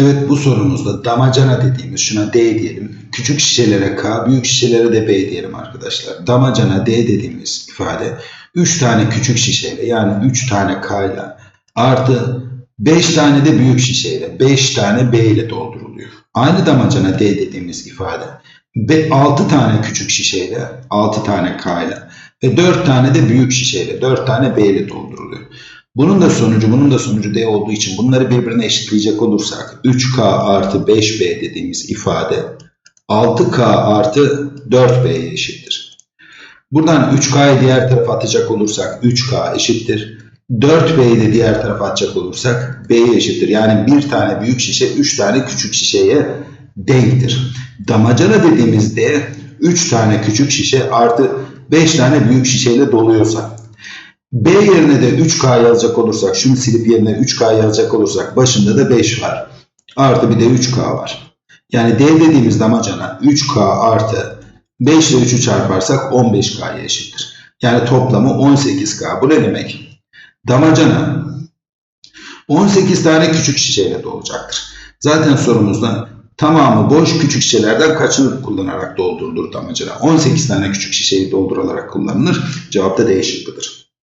Evet bu sorumuzda damacana dediğimiz şuna D diyelim. Küçük şişelere K, büyük şişelere de B diyelim arkadaşlar. Damacana D dediğimiz ifade 3 tane küçük şişeyle yani 3 tane K ile artı 5 tane de büyük şişeyle 5 tane B ile dolduruluyor. Aynı damacana D dediğimiz ifade 6 tane küçük şişeyle 6 tane K ile ve 4 tane de büyük şişeyle 4 tane B ile dolduruluyor. Bunun da sonucu, bunun da sonucu D olduğu için bunları birbirine eşitleyecek olursak 3K artı 5B dediğimiz ifade 6K artı 4B'ye eşittir. Buradan 3K'yı diğer tarafa atacak olursak 3K eşittir. 4B'yi de diğer tarafa atacak olursak B'ye eşittir. Yani bir tane büyük şişe 3 tane küçük şişeye denktir. Damacana dediğimizde 3 tane küçük şişe artı 5 tane büyük şişeyle doluyorsa B yerine de 3K yazacak olursak, şunu silip yerine 3K yazacak olursak başında da 5 var. Artı bir de 3K var. Yani D dediğimiz damacana 3K artı 5 ile 3'ü çarparsak 15K'ya eşittir. Yani toplamı 18K. Bu ne demek? Damacana 18 tane küçük şişeyle dolacaktır. Zaten sorumuzda tamamı boş küçük şişelerden kaçını kullanarak doldurulur damacana? 18 tane küçük şişeyi doldurularak kullanılır. Cevap da D.